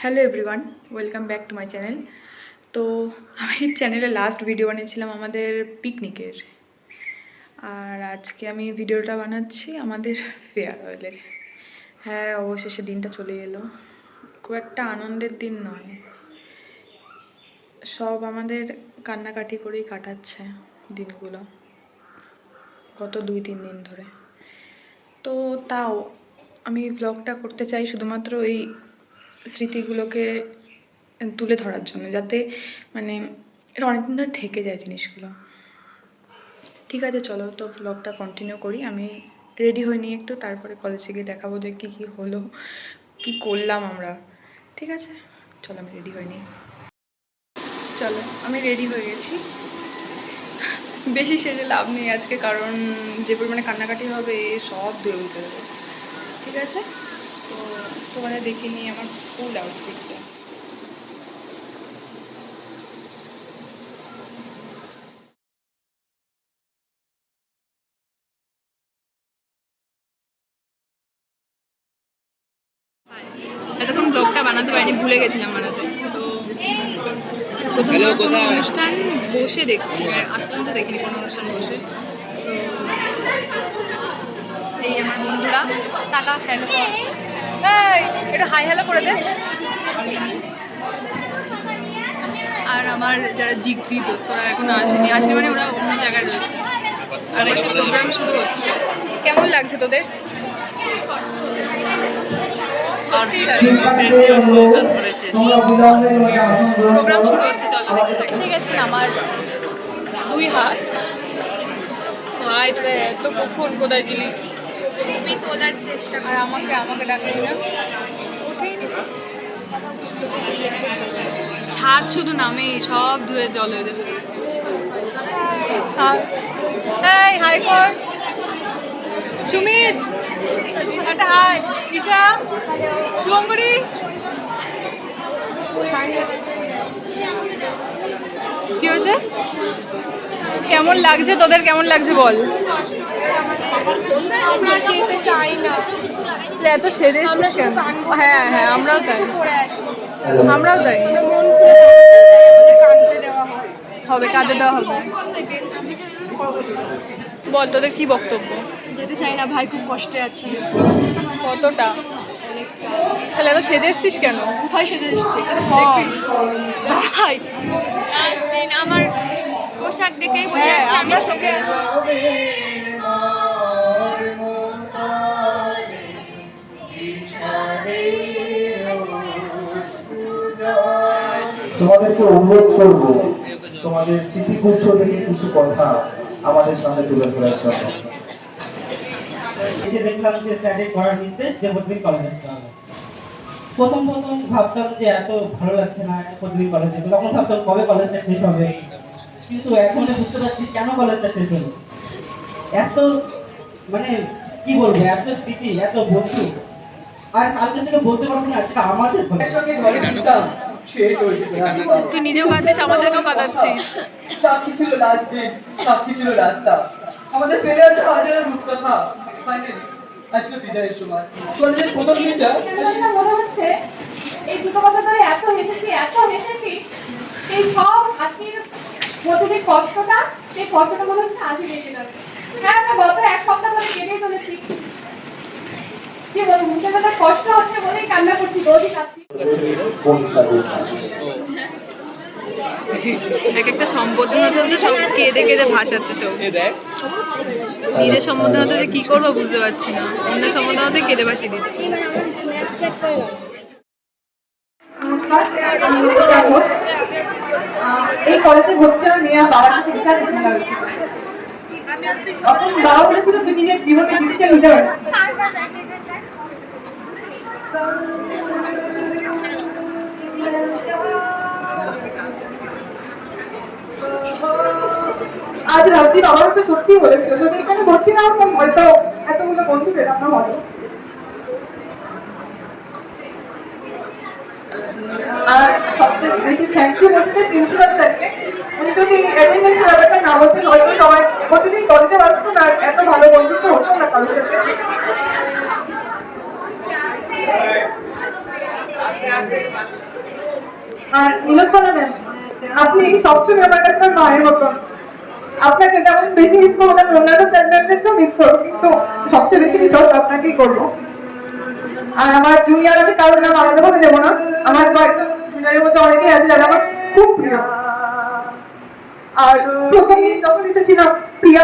Hello everyone welcome back to my channel তো আমি চ্যানেলে লাস্ট ভিডিও বানিয়েছিলাম আমাদের পিকনিকের আর আজকে আমি ভিডিওটা বানাচ্ছি আমাদের ফেয়ারওয়েলের হ্যাঁ অবশেষে দিনটা চলে এলো। খুব একটা আনন্দের দিন নয়। সব আমাদের কান্নাকাটি করেই কাটাচ্ছে দিনগুলো। গত দুই, তিন দিন ধরে। তো তাও আমি ব্লগটা করতে চাই শুধুমাত্র এই স্মৃতিগুলোকে তুলে ধরার জন্য, যাতে মানে এটা অনেকদিন ধরে থেকে যায় জিনিসগুলো। ঠিক আছে, চলো তো ব্লগটা কন্টিনিউ করি। আমি রেডি হয়ে নিই একটু, তারপরে কলেজে গিয়ে দেখাবো যে কী কী হলো, কী করলাম আমরা। ঠিক আছে? চলো, আমি রেডি হয়ে নিই চলো, আমি রেডি হয়ে গেছি। বেশি সেজে লাভ নেই আজকে, কারণ যে পরিমাণে কান্নাকাটি হবে, সব ধুয়ে মুছে যাবে। ঠিক আছে? তো তোমাদের দেখে নিই আমার ফুল আউটফিটটা এতক্ষণ ব্লগটা বানাতে পারিনি ভুলে গেছিলাম বানাতে। তো প্রথম অনুষ্ঠান বসে দেখছি আর আজ পর্যন্ত দেখিনি কোনো অনুষ্ঠান বসে। তো এই আমার বন্ধুরা টাকা হ্যালো এই এটা হাই হ্যালো করে দে। আর আমার যারা জিগরি দোস্তরা এখনও আসেনি। আসেনি মানে ওরা অন্য জায়গায় রয়েছে। আর এসে প্রোগ্রাম শুরু হচ্ছে। কেমন লাগছে তোদের? প্রোগ্রাম শুরু হচ্ছে, চলো এসে গেছি আমার দুই হাত। ভাই, তোরা এত কখন কোথায় ছিলি ছবি তোলার চেষ্টা আর আমাকে আমাকে ডাকলি না? ছাদ শুধু নামেই সব ধুয়ে জল হয়ে যাবে। হাই কর। সুমিত একটা হাই। ঈশা শুভঙ্করী। কি হয়েছে? কেমন লাগছে? তোদের কেমন লাগছে বল? এত সেরে এসছিস কেন? হ্যাঁ হ্যাঁ আমরাও তাই। আমরাও তাই। আমরা মন খুলে কাঁদতে দেওয়া হবে দেওয়া হবে। বল তোদের কি বক্তব্য? যেতে চাই না ভাই খুব কষ্টে আছি। কতটা? তাহলে এত সেজে এসছিস কেন? কোথায় সেজে এসছে? ভাই। আমার পোশাক দেখেই বোঝা হ্যাঁ যাচ্ছে আমরা আমি চোখে তোমাদেরকে অনুরোধ করব তোমাদের স্মৃতিগুচ্ছ থেকে কিছু কথা আমাদের সামনে তুলে ধরার জন্য। এসে দেখলাম যে স্যারের করার নির্দেশ যে কলেজে প্রথম প্রথম ভাবতাম যে এত ভালো লাগছে না প্রতিদিন কলেজে। তখন ভাবতাম কবে কলেজটা শেষ হবে? কিন্তু এখন বুঝতে পারছি কেন কলেজটা শেষ হলো। এত মানে কি বলব এত স্মৃতি এত বন্ধু। আর কালকে থেকে বলতে পারব না আজকে আমাদের তুই নিজেও কাঁদিস আমাদেরকেও কাঁদাচ্ছিস। সাক্ষী ছিল লাস্ট দিন সাক্ষী ছিল রাস্তা আমাদের ফেলে আছে হাজার রূপকথা ফাইনালি আজকে বিদায়ের সময়। কলেজের প্রথম দিনটা মনে হচ্ছে এই দুটো কথা ধরে এত হেসেছি এত হেসেছি এই সব হাসির মধ্যে যে কষ্টটা সেই কষ্টটা মনে হচ্ছে আজই বেঁচে যাবে হ্যাঁ আমরা গত এক সপ্তাহ ধরে কেটেই চলেছি কি বলব মুখের কথা কষ্ট হচ্ছে বলেই কান্না করছি রোজই কাঁদছি। এক একটা সম্বোধনা চলছে সব কেঁদে কেঁদে ভাসাচ্ছে সব। নিজের সম্বোধনাতে কি করব বুঝতে পারছি না। অন্য সম্বোধনাতে কেঁদে ভাসিয়ে দিচ্ছি। এই কলেজে ভর্তি হওয়া নিয়ে বাবা কাছে বিচার করতে লাগল তখন বাবা বলেছিল নিজের জীবনে পারবি আজ রাত্রি বাবা তো সত্যি বলেছিল, যদি এখানে ভর্তি না হতাম, হয়তো এতগুলো বন্ধু পেতাম না হয়তো আর সবচেয়ে বেশি থ্যাংক ইউ বলতে ব্যাপারটা না বলতেন না না আপনাকে যেমন বেশি মিস করব, তেমন অন্যান্য স্যারদেরকেও মিস করব, কিন্তু সবচেয়ে বেশি মিস আপনাকেই করব। আর আমার জুনিয়র আমি কারোর নাম আলাদা করে দেবো না, আমার কয়েকজন মধ্যে আছে যারা খুব প্রিয় আর যখন এসেছিলাম, প্রিয়া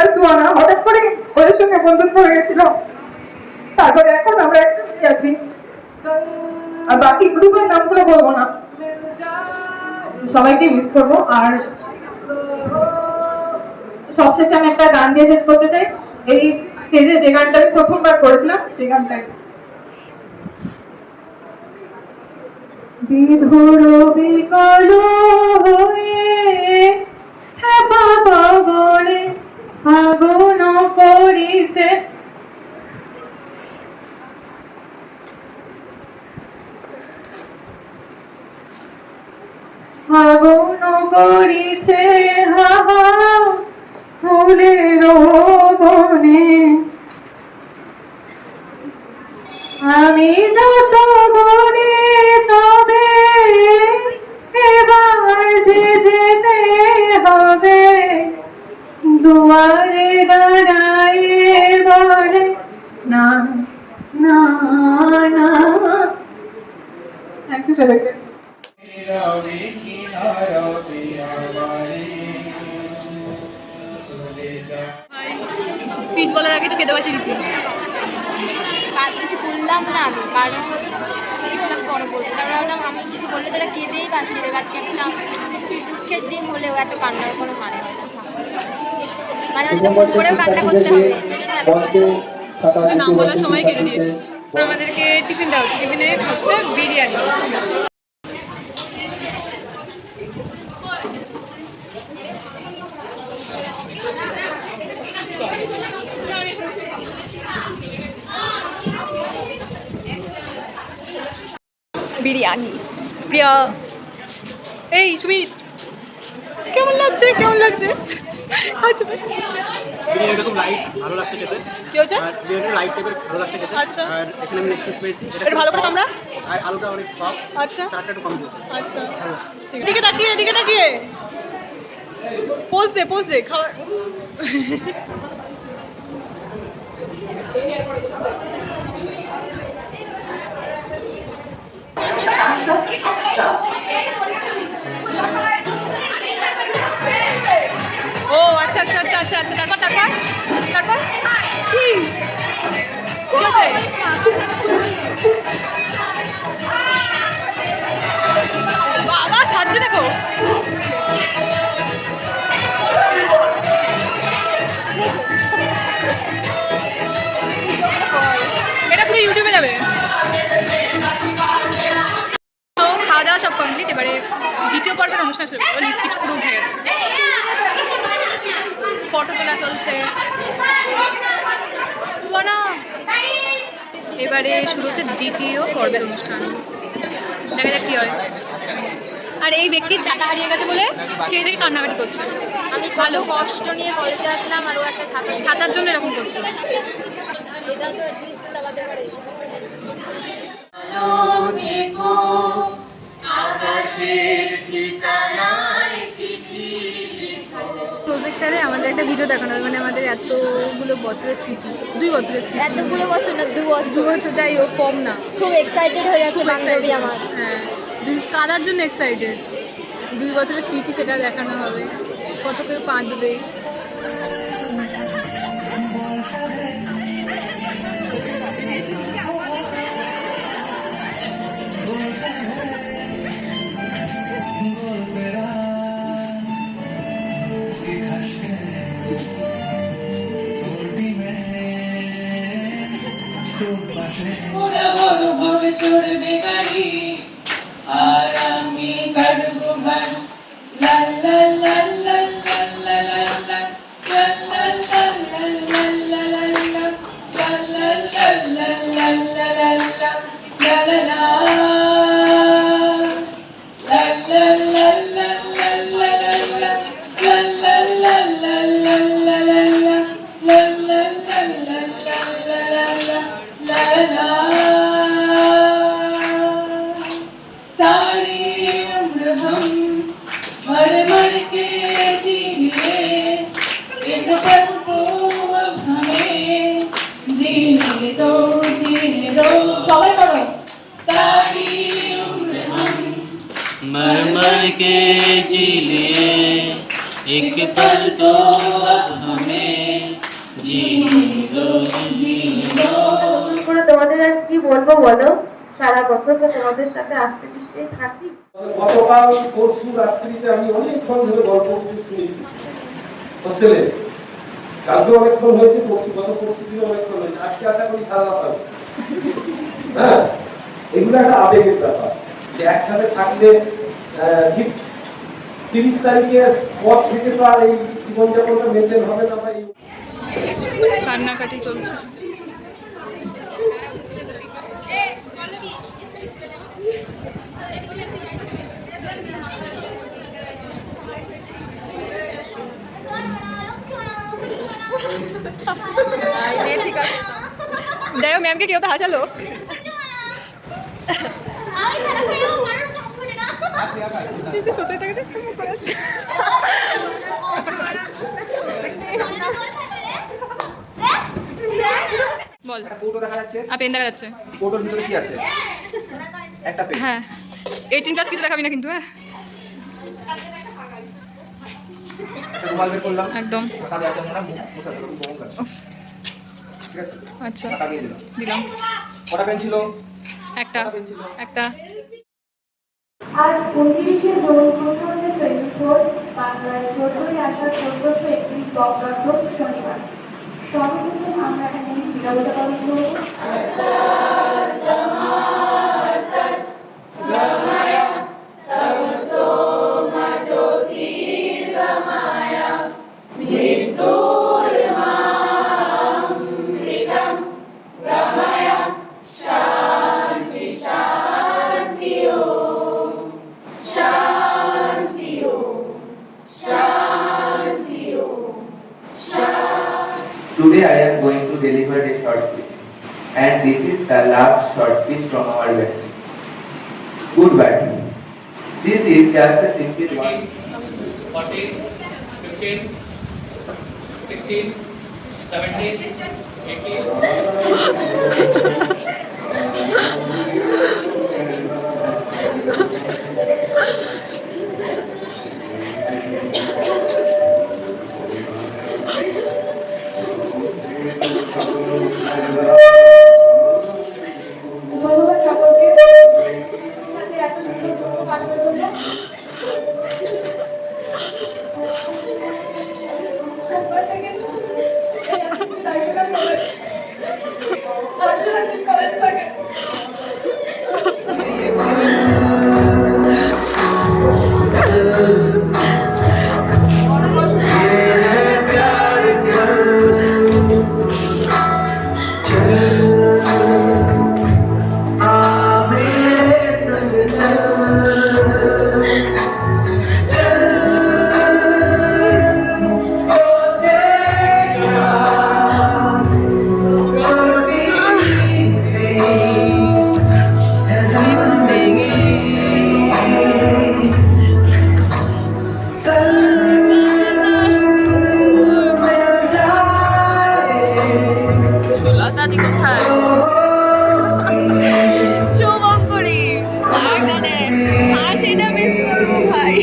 হঠাৎ করে ওদের সঙ্গে বন্ধুত্ব হয়ে গেছিল। তারপরে এখন আমরা আছি। আর বাকি গ্রুপের নামগুলো বলব না। সবাইকে মিস আর সবশেষে আমি একটা গান দিয়ে শেষ করতে চাই। এই স্টেজে যে গানটা আমি প্রথমবার করেছিলাম, সেই গানটাই। বিধুর বিকল হয়ে বলে আগুন পড়িছে আগুন করিছে হাহা ফুলের বনে। আমি যত দুয়ারে দাঁড়ায় বলে না না না। থ্যাংক ইউ সবাইকে স্পিচ বলার আগে তো খেতে বসে দিছি আর কিছু বললাম না আমি কারণ কিছু না পরে বলব। কারণ ভাবলাম আমি কিছু বললে তারা কেঁদেই বাসিয়ে দেবে। আজকে একটা দুঃখের দিন হলেও এত কান্নার কোনো মানে হয় না। ফোন করেও কান্না করতে হবে কিছু নাম বলার সময় কেটে দিয়েছি। আমাদেরকে টিফিন দেওয়া হচ্ছে। টিফিনে হচ্ছে বিরিয়ানি। বিরিয়ানি। প্রিয়া। এই সুমিত। কেমন লাগছে? কেমন লাগছে? আচ্ছা লাইট ভালো লাগছে খেতে। কি হচ্ছে আর লাইট টাইপের ভালো লাগছে খেতে। আচ্ছা। আর এখানে আমি একটু পেয়েছি এটা ভালো করে কামড়া। আর আলুটা অনেক সফট আচ্ছা। চারটা একটু কম দিয়েছে আচ্ছা। ঠিক আছে। এদিকে তাকিয়ে এদিকে তাকিয়ে। পোজ দে পোজ দে খাবার। ও আচ্ছা আচ্ছা আচ্ছা আচ্ছা আচ্ছা তারপর তারপর? তারপর? কি? ঠিক আছে। দ্বিতীয় পর্বের অনুষ্ঠান। দেখা যাক কি হয়। আর এই ব্যক্তির ছাতা হারিয়ে গেছে বলে সেই থেকে কান্নাকাটি করছে। আমি ভালো কষ্ট নিয়ে কলেজে আসলাম আর ও একটা ছাতা ছাতার জন্য এরকম করছে। এটা তো আমাদের একটা ভিডিও দেখানো হবে মানে আমাদের এতগুলো বছরের স্মৃতি দুই বছরের স্মৃতি। এতগুলো বছর না দু দু বছর বছর যাই হোক কম না। খুব এক্সাইটেড হয়ে যাচ্ছে বান্ধবী আমার। হ্যাঁ দুই কাদার জন্য এক্সাইটেড দুই বছরের স্মৃতি সেটা দেখানো হবে। কত কেউ কাঁদবে। ওরা বড় ভাবে চড়বে গাড়ি हम मर मर के जिए एक पल को अब हमें जीने दो जीने दो सबाई पढ़ो सारी उम्र हम मर मर के जी लिए एक पल को अब हमें जीने दो जीने दो তোমাদের আর কি বলব বলো সারা বছর তো তোমাদের সাথে আসতে পিছতে থাকি। গতকাল পরশু রাত্রিতে আমি অনেকক্ষণ ধরে গল্প শুনেছি। হোস্টেলে। কালকে অনেকক্ষণ হয়েছে পরশু গত পরশু দিনে অনেকক্ষণ হয়েছে। আজকে আশা করি সারা রাত হবে। হ্যাঁ? এগুলো একটা আবেগের ব্যাপার। যে একসাথে থাকলে আহ, ঠিক তিরিশ তারিখের পর থেকে তো আর এই জীবনযাপনটা মেনটেন হবে না বা এই কান্নাকাটি চলছে। ঠিক আছে। দেখো ম্যামকে কেউ তো হাসালো? সত্যি থাকে বল। কৌটো দেখা যাচ্ছে। আর পেন দেখা যাচ্ছে। কৌটোর ভিতরে কি আছে? একটা পেন হ্যাঁ প্লাস কিছু দেখাবি না কিন্তু হ্যাঁ? আছে? আচ্ছা। দিলাম। দিলাম। কটা পেন ছিল? একটা। একটা। আজ উনত্রিশে June two thousand twenty four বাংলার চোদ্দই আষাঢ় চোদ্দশো একত্রিশ বঙ্গাব্দ শনিবার। সর্বপ্রথম আমরা এখানে বিরোধিতা পালন করব। Last short speech from our batch. batting. This is just a simple one. 14, 15, 16, 17, 18. সেটা মিস করব ভাই।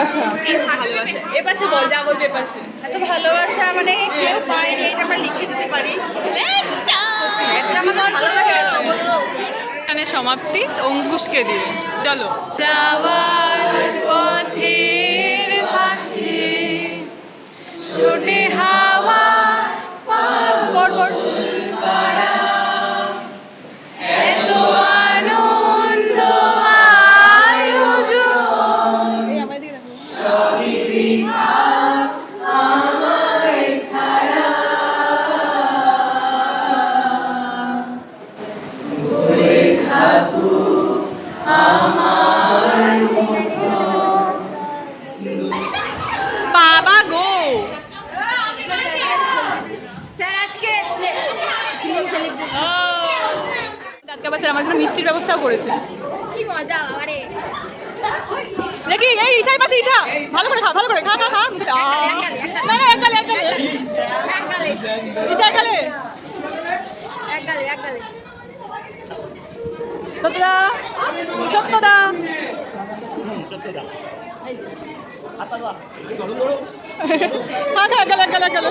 ভালোবাসা। ভালোবাসা। এ পাশে বল যা বলবে এ পাশে। এত ভালোবাসা মানে কেউ পায়নি এটা আমরা লিখে দিতে পারি। এটা আমাদের ভালোবাসা এখানে সমাপ্তি অঙ্কুশকে দিয়ে। চলো। যাওয়ার পথের পাশে ছোটে হাওয়া কর কর জন্য করেছে। কি মজা বাবারে। দেখি এই ঈশাই পাশে ঈশা। ভালো করে খা ভালো করে খা খা খা! না না একগালে একগালে। ঈশা একগালে এক গালে এক গালে সত্যদা সত্যদা। খা খা একগালে একগালে একগালে।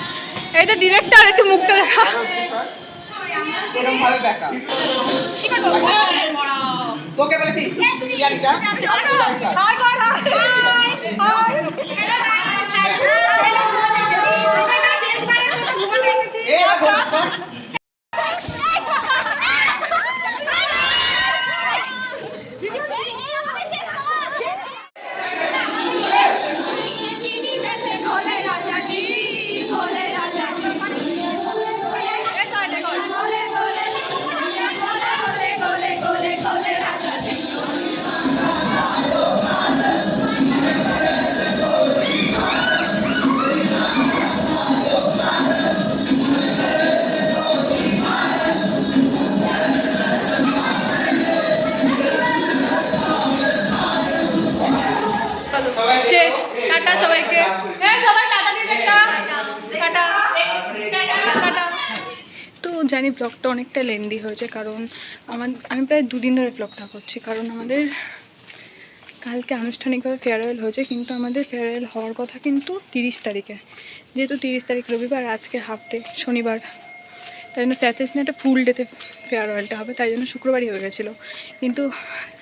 এই তো ডিরেক্টর একটু মুখটা দেখা। এরকম ভাবে তোকে বলেছি জানি ব্লগটা অনেকটা লেন্দি হয়েছে, কারণ আমার, আমি প্রায় দুদিন ধরে ব্লগটা করছি, কারণ আমাদের কালকে আনুষ্ঠানিকভাবে ফেয়ারওয়েল হয়েছে, কিন্তু আমাদের ফেয়ারওয়েল হওয়ার কথা কিন্তু তিরিশ তারিখে। যেহেতু তিরিশ তারিখ রবিবার, আজকে হাফ ডে শনিবার। তাই জন্য স্যার চাইছিলেন একটা ফুল ডেতে ফেয়ারওয়েলটা হবে, তাই জন্য শুক্রবারই হয়ে গেছিল। কিন্তু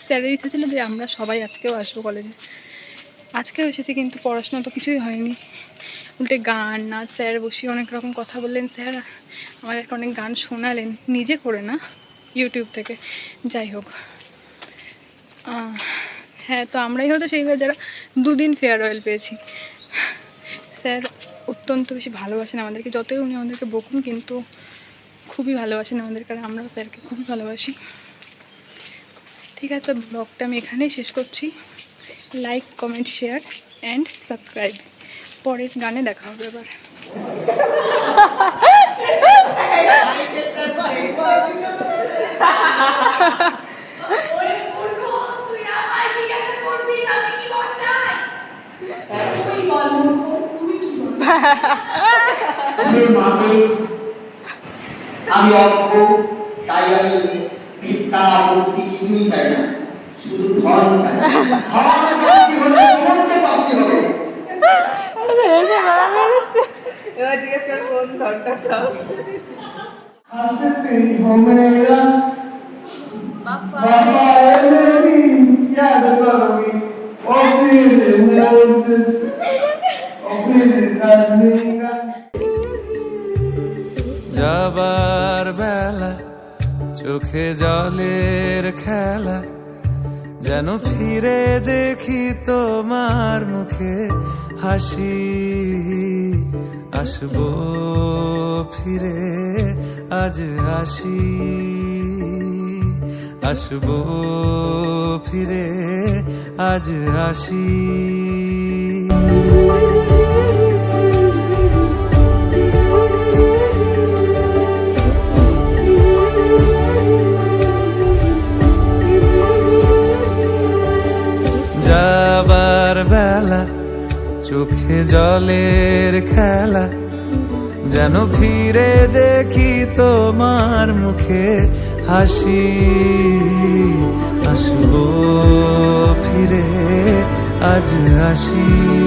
স্যারের ইচ্ছা ছিল যে আমরা সবাই আজকেও আসব কলেজে আজকেও এসেছি, কিন্তু পড়াশোনা তো কিছুই হয়নি। উল্টে গান না, স্যার বসিয়ে অনেক রকম কথা বললেন, স্যার। আমাদেরকে অনেক গান শোনালেন। নিজে করে না ইউটিউব থেকে। যাই হোক। হ্যাঁ তো আমরাই হয়তো সেইভাবে যারা দুদিন ফেয়ারওয়েল পেয়েছি। স্যার অত্যন্ত বেশি ভালোবাসেন আমাদেরকে, যতই উনি আমাদেরকে বকুন, কিন্তু খুবই ভালোবাসেন আমাদেরকে, আর আমরাও স্যারকে খুবই ভালোবাসি। ঠিক আছে ব্লগটা আমি এখানেই শেষ করছি। Like comment share and subscribe পরের গানে দেখা হবে এবার। আমি অজ্ঞ তাই আমি বিদ্যা কিছুই চাই না, শুধু ধন চাই। হলে যাবার বেলা চোখে জলের খেলা যেন ফিরে দেখি তোমার মুখে। হাসি আসব ফিরে আজ আসি আসব ফিরে আজ আসি জলের খেলা যেন ফিরে দেখি তোমার মুখে হাসি। আসব ফিরে আজ আসি।